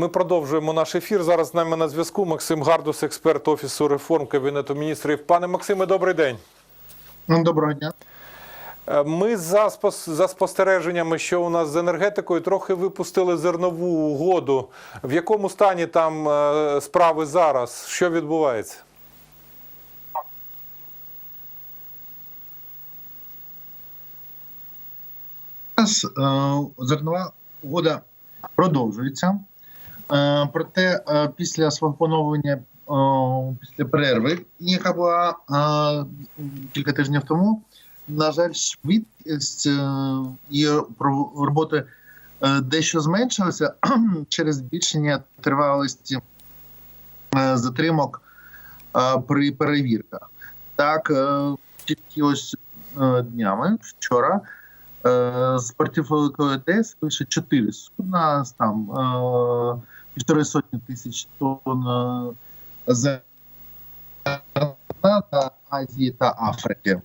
Ми продовжуємо наш ефір. Зараз з нами на зв'язку Максим Гардус, експерт Офісу реформ Кабінету міністрів. Пане Максиме, добрий день. Ну, Доброго дня. Е, Ми за, за спостереженнями, що у нас з енергетикою, трохи випустили зернову угоду. В якому стані там е, справи зараз? Що відбувається? Е, зернова угода продовжується. Е, проте е, після свого поновлення, е, після перерви, яка була кілька тижнів тому, на жаль, швидкість про- роботи дещо зменшилася через збільшення тривалості затримок при перевірках. Так, тільки ось днями вчора. З портів Великої Одеси лише 4 судна, там півтори сотні тисяч тонн е, зерна та Азії та Африки.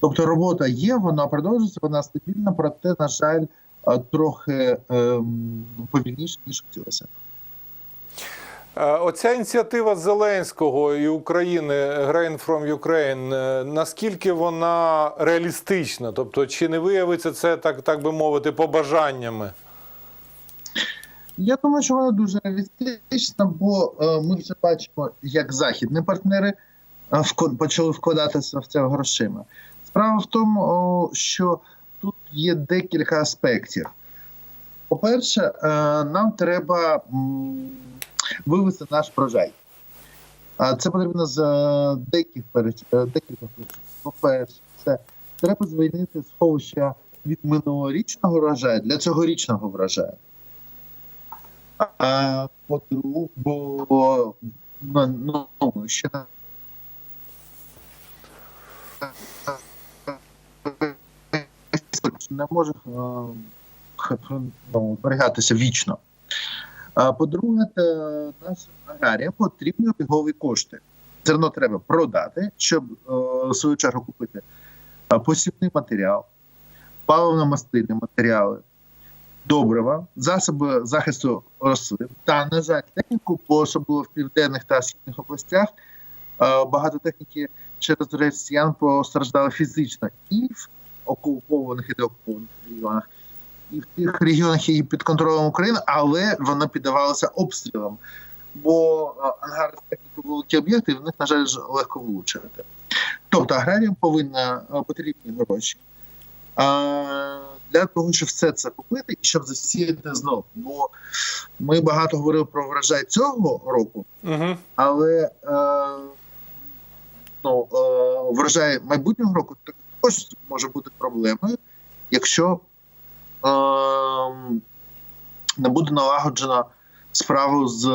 Тобто робота є, вона продовжується, вона стабільна, проте, на жаль, е, трохи ем, повільніше, ніж хотілося. Е, Оця ініціатива Зеленського і України Grain from Ukraine, наскільки вона реалістична? Тобто, чи не виявиться це так, так би мовити, побажаннями? Я думаю, що вона дуже реалістична, бо е, ми вже бачимо, як західні партнери е, почали вкладатися в це грошима. Справа в тому, що тут є декілька аспектів. По-перше, е, нам треба вивести наш врожай. А це потрібно з деяких декілька причин. По-перше, це треба звільнити сховища від минулорічного врожаю для цьогорічного врожаю. А по-друге, бо ну, ну, ще не може е, ну, вічно. А по-друге, те, нашим аграріям потрібні обігові кошти. Зерно треба продати, щоб е, в свою чергу купити посівний матеріал, паливно-мастильні матеріали, добрива, засоби захисту рослин та, на жаль, техніку, бо особливо в південних та східних областях е, багато техніки через росіян постраждали фізично і в окупованих і деокупованих регіонах, і в тих регіонах, які під контролем України, але вони піддавалися обстрілам. Бо е, ангари з техніки великі об'єкти, в них, на жаль, легко влучити. Тобто аграріям повинні е, потрібні гроші для того, щоб все це купити і щоб засіяти знову. Бо ми багато говорили про врожай цього року, Угу. але е, ну, е, врожай майбутнього року також може бути проблемою, якщо е, не буде налагоджена справу з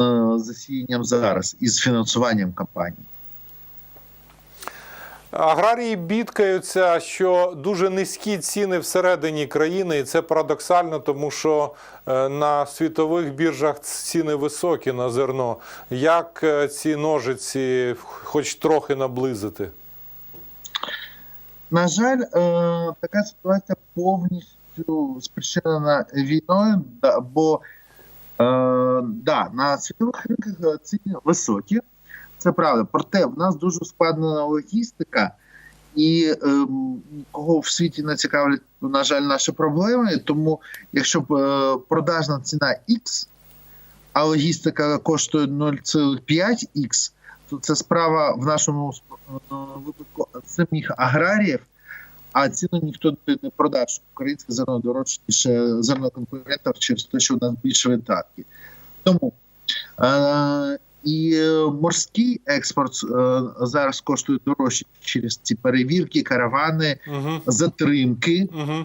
е, засіянням зараз і з фінансуванням кампанії. Аграрії бідкаються, що дуже низькі ціни всередині країни, і це парадоксально, тому що е, на світових біржах ціни високі на зерно. Як е, ці ножиці хоч трохи наблизити? На жаль, е, така ситуація повністю спричинена війною, бо да, на світових ринках ціни високі, це правда. Проте в нас дуже складна логістика, і е, кого в світі не цікавлять, на жаль, наші проблеми. Тому, якщо б е, продажна ціна X, а логістика коштує 0,5X, то це справа в нашому е, випадку самих аграріїв, а ціну ніхто не продав, українське зерно дорожче, ніж зерно конкурентів через те, що у нас більше видатки. Тому е, і е, морський експорт е, зараз коштує дорожче через ці перевірки, каравани, Угу. затримки Угу.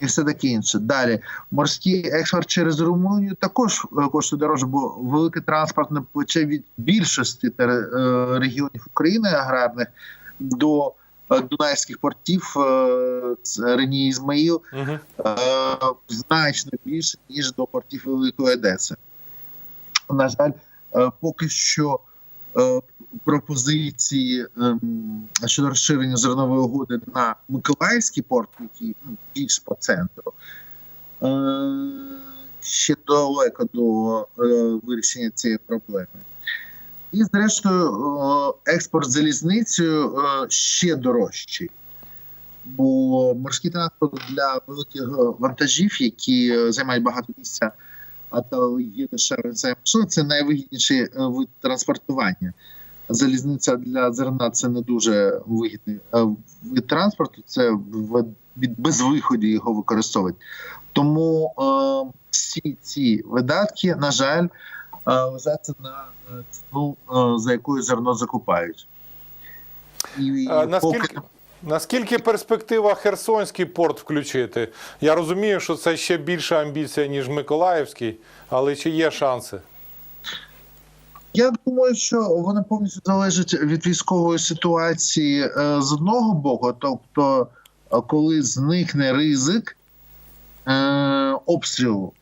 і все таке інше. Далі морський експорт через Румунію також е, коштує дорожче, бо велике транспортне плече від більшості регіонів України аграрних до дунайських портів Рені Ізмаїл Угу. значно більше ніж до портів Великої Одеси. На жаль, поки що е, пропозиції ем, щодо розширення зернової угоди на Миколаївський порт, який ну, більш по центру, е, ще далеко до е, вирішення цієї проблеми. І, зрештою, е, експорт залізницею е, ще дорожчий. Бо морський транспорт для великих е, вантажів, які е, займають багато місця, а то є дешеве це це найвигідніший е, вид транспортування. Залізниця для зерна це не дуже вигідний е, вид транспорту, це від безвиході його використовують. Тому е, всі ці видатки, на жаль, е, лежаться на ціну, е, за якою зерно закупають. І, наскільки, наскільки перспектива Херсонський порт включити? Я розумію, що це ще більша амбіція, ніж Миколаївський, але чи є шанси? Я думаю, що вони повністю залежать від військової ситуації е, з одного боку, тобто, е, коли зникне ризик е, обстрілу.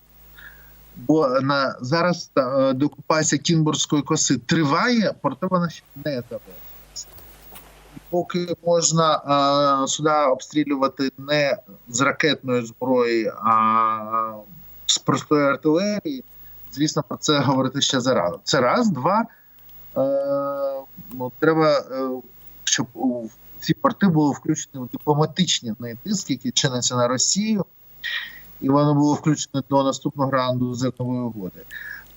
Бо на зараз деокупація Кінбурзької коси триває, проте вона ще не завершилася. Поки можна е, сюди обстрілювати не з ракетної зброї, а з простої артилерії, звісно, про це говорити ще зарано. Це раз, два. Е, ну, треба, е, щоб у ці порти були включені в дипломатичні тиск, які чиняться на Росію, і воно було включено до наступного раунду зернової угоди.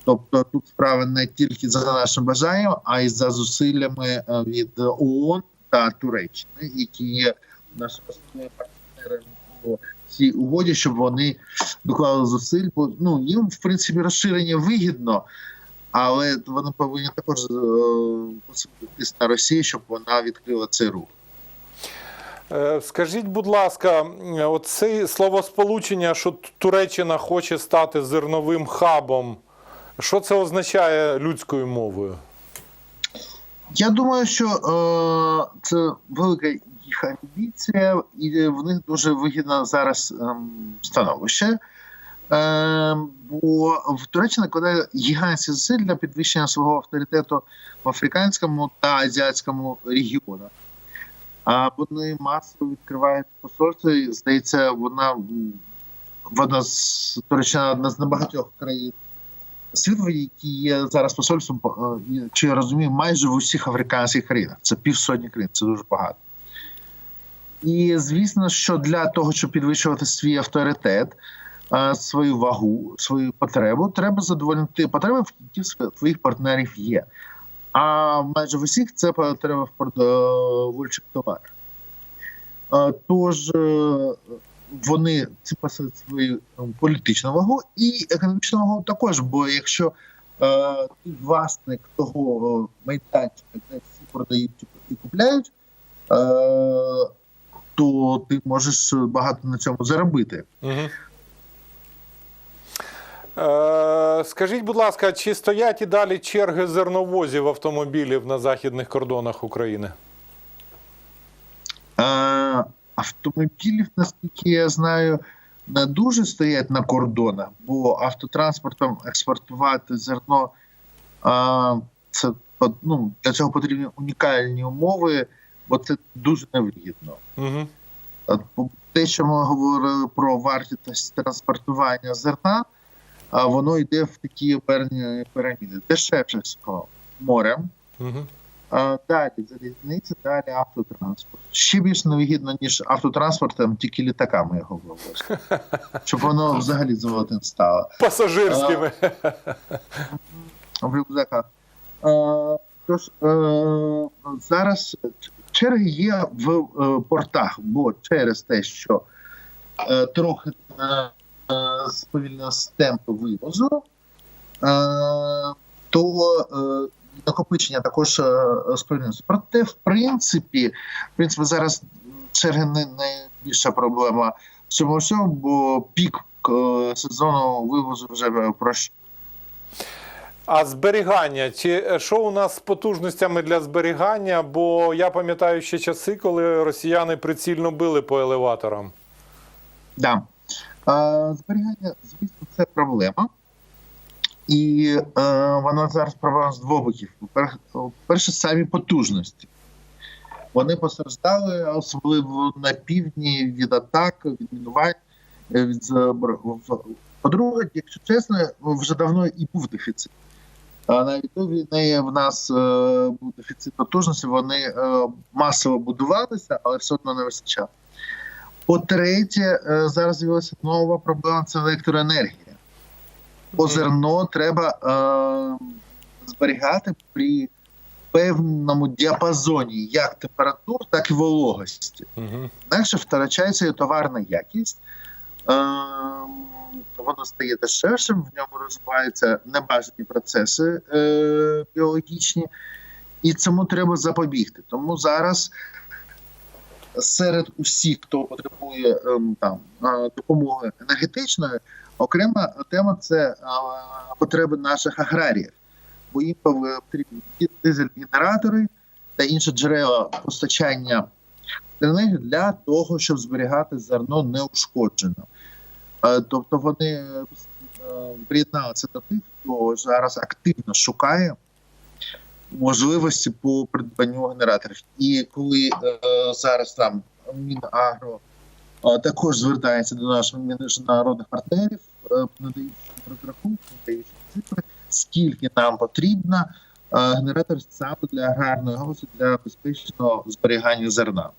Тобто тут справа не тільки за нашим бажанням, а й за зусиллями е, від ООН та Туреччини, які є нашими партнерами по цій угоді, щоб вони доклали зусиль, бо ну їм в принципі розширення вигідно, але вони повинні також е, посилити на Росію, щоб вона відкрила цей рух. Е, Скажіть, будь ласка, оце словосполучення, що Туреччина хоче стати зерновим хабом. Що це означає людською мовою? Я думаю, що е, це велика їх амбіція, і в них дуже вигідне зараз ем, становище. Е, бо в Туреччина кладає гігантські зусиль для підвищення свого авторитету в африканському та азіатському регіонах. А вони масово відкривають посольство. і, Здається, вона вона з Туреччина одна з небагатьох країн світу, які є зараз посольством, е, чи я розумію, майже в усіх африканських країнах. Це півсотні країн, це дуже багато. І звісно, що для того, щоб підвищувати свій авторитет, е, свою вагу, свою потребу, треба задовольнити потреби, які в твоїх партнерів є. А майже в усіх це потреба в продовольчих товарах. Е, Тож е, вони ці посилять свою е, політичну вагу і економічну вагу також. Бо якщо е, ти власник того е, майданчика, де всі продають і купляють, е, то ти можеш багато на цьому заробити. Угу. Е, скажіть, будь ласка, чи стоять і далі черги зерновозів автомобілів на західних кордонах України? Е, автомобілів, наскільки я знаю, не дуже стоять на кордонах, бо автотранспортом експортувати зерно е, це ну, для цього потрібні унікальні умови, бо це дуже невигідно. Угу. Те, що ми говорили про вартість транспортування зерна, а воно йде в такі певні піраміди. Дешевше морем, Угу. Далі залізниці, далі автотранспорт. Ще більш невигідно, ніж автотранспортом, тільки літаками його вивозити. Щоб воно взагалі золотим стало. Пасажирськими. в рюкзаках. Тож е, зараз черги є в е, портах, бо через те, що е, трохи е, е, вивозу, то накопичення також е, сповільнилося. Проте, в принципі, в принципі, зараз черги не найбільша проблема в цьому всьому, бо пік е, сезону вивозу вже пройшов. А зберігання? Чи е, що у нас з потужностями для зберігання? Бо я пам'ятаю ще часи, коли росіяни прицільно били по елеваторам. Да. Зберігання, звісно, це проблема. І е, вона зараз проблема з двох боків. Перше, самі потужності. Вони постраждали, особливо на півдні від атак, від мінувань, е, від По-друге, якщо чесно, вже давно і був дефіцит. А навіть до війни в нас е, був дефіцит потужності, вони е, масово будувалися, але все одно не вистачало. По-третє, е, зараз з'явилася нова проблема це електроенергія. Бо зерно треба е, зберігати при певному діапазоні як температур, так і вологості. Інакше втрачається і товарна якість, ем, воно стає дешевшим, в ньому розвиваються небажані процеси е, біологічні, і цьому треба запобігти. Тому зараз серед усіх, хто потребує ем, там е, допомоги енергетичної, окрема тема це е, потреби наших аграріїв, бо їм потрібні дизель-генератори та інші джерела постачання енергію для того, щоб зберігати зерно неушкоджено. Е, Тобто вони приєдналися до тих, хто зараз активно шукає можливості по придбанню генераторів. І коли е, зараз там Мінагро е, також звертається до наших міжнародних партнерів, е, надаючи розрахунки, надаючи цифри, скільки нам потрібно генераторів саме для аграрної галузі, для безпечного зберігання зерна.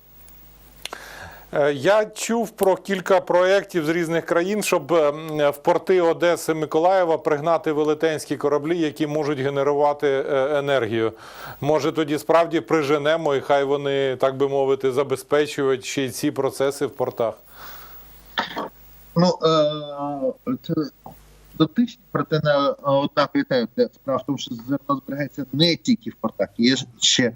Е, Я чув про кілька проєктів з різних країн, щоб е, в порти Одеси Миколаєва пригнати велетенські кораблі, які можуть генерувати е, енергію. Може, тоді справді приженемо, і хай вони, так би мовити, забезпечують ще й ці процеси в портах. Ну, це дотичні, проте не однакові теми. Справа в тому, що зерно зберігається не тільки в портах, є ще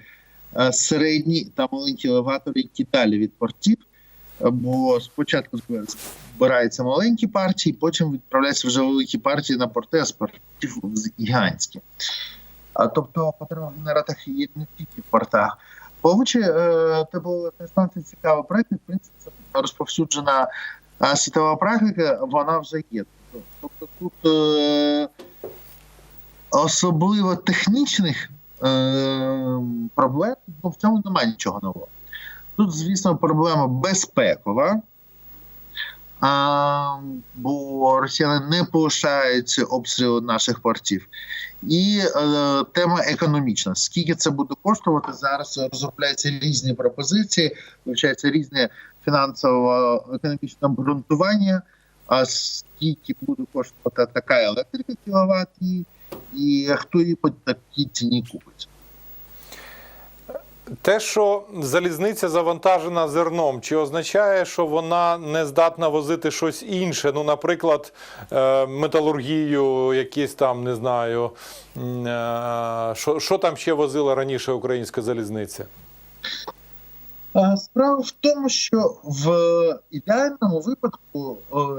середні та маленькі елеватори, які далі від портів. Е, Бо спочатку збираються маленькі партії, потім відправляються вже великі партії на порти, а з портів гігантські. А тобто потреба в генераторах є не тільки в портах. Повучи, е, це був константний цікавий проект, і, в принципі, це розповсюджена світова практика, вона вже є. Тобто тут е, особливо технічних е, проблем ну, в цьому немає нічого нового. Тут, звісно, проблема безпекова, а, бо росіяни не полишають обстріли наших портів. І е, тема економічна. Скільки це буде коштувати? Зараз розробляються різні пропозиції, вивчаються різні фінансово-економічне обґрунтування, а скільки буде коштувати така електрика кіловат, і, і хто її по такій ціні купить. Те, що залізниця завантажена зерном, чи означає, що вона не здатна возити щось інше? Ну, наприклад, е, металургію, якісь там, не знаю, е, що, що там ще возила раніше українська залізниця? Справа в тому, що в ідеальному випадку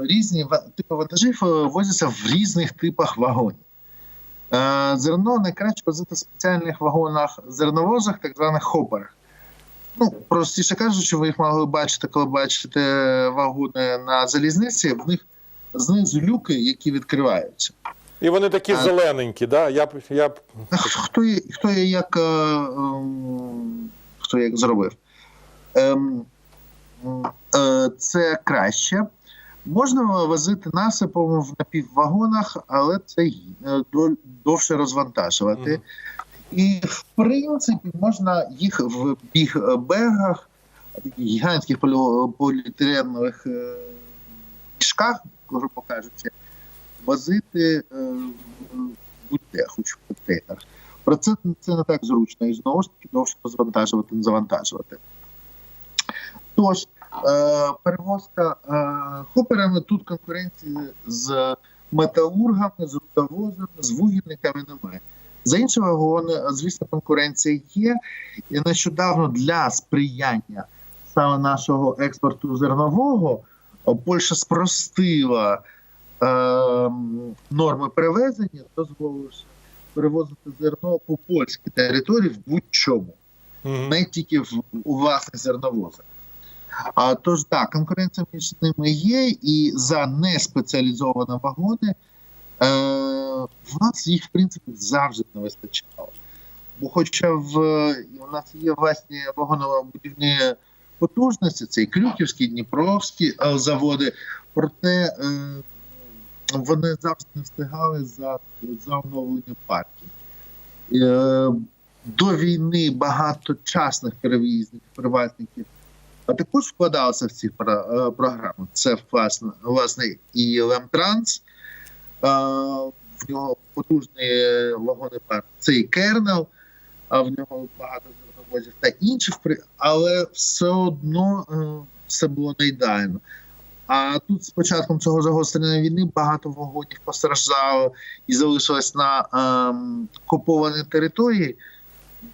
різні типи вантажів е, возяться в різних типах вагонів. Е, Зерно найкраще возити в спеціальних вагонах зерновозах, так званих хоперах. Ну, простіше кажучи, ви їх могли бачити, коли бачите вагони на залізниці, в них знизу люки, які відкриваються. І вони такі А- зелененькі, да? Я, я... Хто є, хто є як, е, ем, хто як зробив? Ем, е, це краще. Можна возити насипом в напіввагонах, але це е, до- довше розвантажувати. Мгм. І в принципі можна їх в біг-бегах, таких гігантських полі- поліетиленових е, мішках, грубо кажучи, возити е, будь-де, хоч в контейнерах. Про це, це не так зручно і знову ж таки довше розвантажувати, не завантажувати. Тож, перевозка е, хоперами тут конкуренції з металургами, з рудовозами, з вугільниками немає. За інші вагони, звісно, конкуренція є. І нещодавно для сприяння саме нашого експорту зернового о, Польща спростила е, норми перевезення, дозволивши перевозити зерно по польській території в будь-чому, Мгм. не тільки в, у власних зерновозах. Тож так, конкуренція між ними є, і за неспеціалізовані вагони е, в нас їх, в принципі, завжди не вистачало. Бо хоча в у нас є власні вагоново-будівні потужності, це і Крюківські, і Дніпровські е, заводи, проте е, вони завжди не встигали за, за оновлення партії. До війни багато частних перевізників, приватників, а також вкладалося в ці е, програми. Це власне, власне і Лемтранс, в нього потужний вагонний парк, це і Кернел, а в нього багато зерновозів та інших, але все одно е, все було не ідеально. А тут з початком цього загострення війни багато вагонів постраждало і залишилось на ем, окупованій території,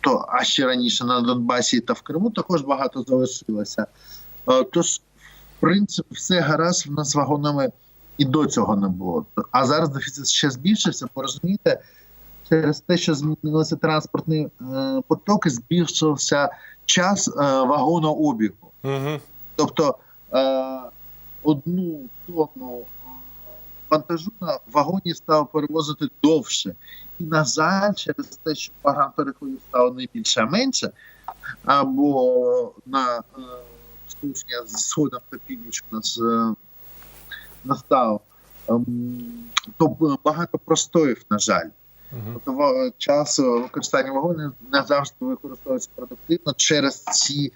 то а ще раніше на Донбасі та в Криму також багато залишилося. Е, тож, в принципі, все гаразд в нас вагонами і до цього не було. А зараз дефіцит ще збільшився, бо розумієте, через те, що змінилися транспортні е, потоки, збільшився час е, вагонообігу. Угу. Тобто одну тонну вантажу на вагоні стало перевозити довше. І, на жаль, через те, що багато переходів стало не більше, а менше, або на е, сполучення з сходом та північ у нас е, настало, ем, то багато простоїв, на жаль. Тобто ва- час е, використання вагонів не завжди використовується продуктивно через ці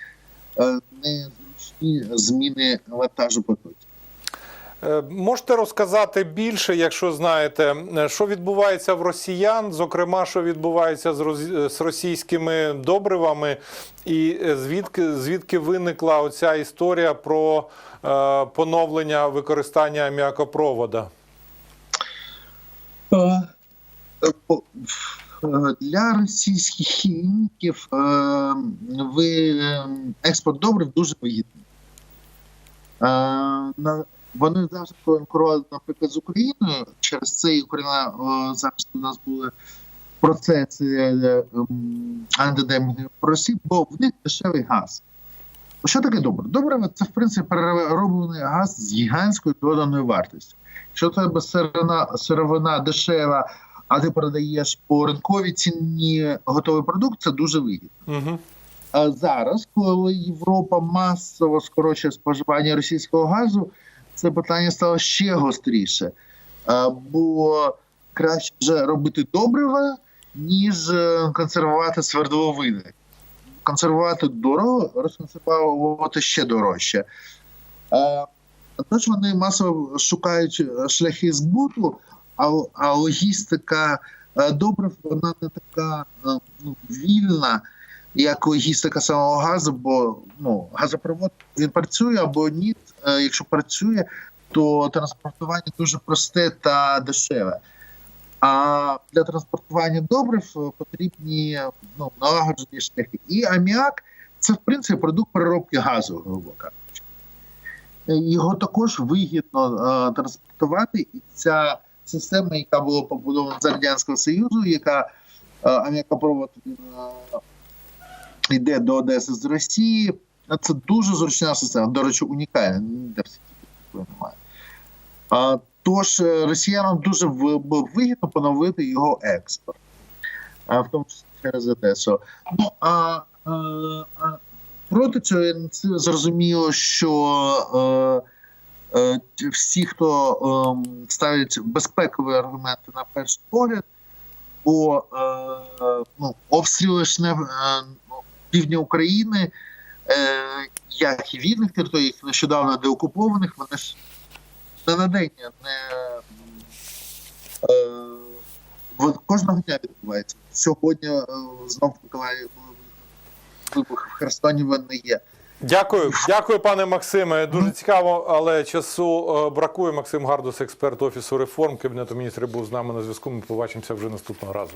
е, незручні зміни вантажу потоків. Е, Можете розказати більше, якщо знаєте, е, що відбувається в росіян, зокрема, що відбувається з російськими добривами, і е, звідки звідки виникла оця історія про е, поновлення використання? Е, е, Для російських хіміків е, ви, е, експорт добрив дуже вигідний. Вони завжди конкурували, наприклад, з Україною. Через це і Україна е, завжди у нас були процеси е, м, антидемпінгу по Росії, бо в них дешевий газ. Що таке добре? Добре, це в принципі перероблений газ з гігантською доданою вартістю. Якщо тебе сировина, сировина дешева, а ти продаєш по ринковій ціні готовий продукт, це дуже вигідно. Угу. А зараз, коли Європа масово скорочує споживання російського газу, це питання стало ще гостріше. Бо краще вже робити добрива, ніж е, консервувати свердловини. Консервувати дорого, розконсервувати ще дорожче. Тож вони масово шукають е, шляхи збуту, а, логістика е, добрив вона не така ну, вільна, як логістика самого газу, бо ну, газопровод він працює або ні. Е, Якщо працює, то транспортування дуже просте та дешеве. А для транспортування добрив е, потрібні ну, налагоджені шляхи. І аміак це в принципі продукт переробки газу, грубо кажучи. Е, Його також вигідно е, транспортувати, і ця система, яка була побудована з Радянського Союзу, яка е, аміакопровод е, йде до Одеси з Росії. Це дуже зручна система. До речі, унікальна. Ніде в світі такої немає. А, тож е, росіянам дуже вигідно поновити його експорт, а, в тому числі через Одесу. Ну а, а, а проти цього зрозуміло, що е, е, всі, хто е, ставить безпекові аргументи на перший погляд, бо е, ну, обстріли ж не е, ну, півдня України, е, як і вільних територій, нещодавно деокупованих, вони ж не на день не е, кожного дня відбувається. Сьогодні е, знов в Миколаєві вибух в Херсоні вони є. Дякую, дякую, пане Максиме. Дуже цікаво, але часу е, бракує. Максим Гардус, експерт офісу реформ Кабінету міністрів, був з нами на зв'язку. Ми побачимося вже наступного разу.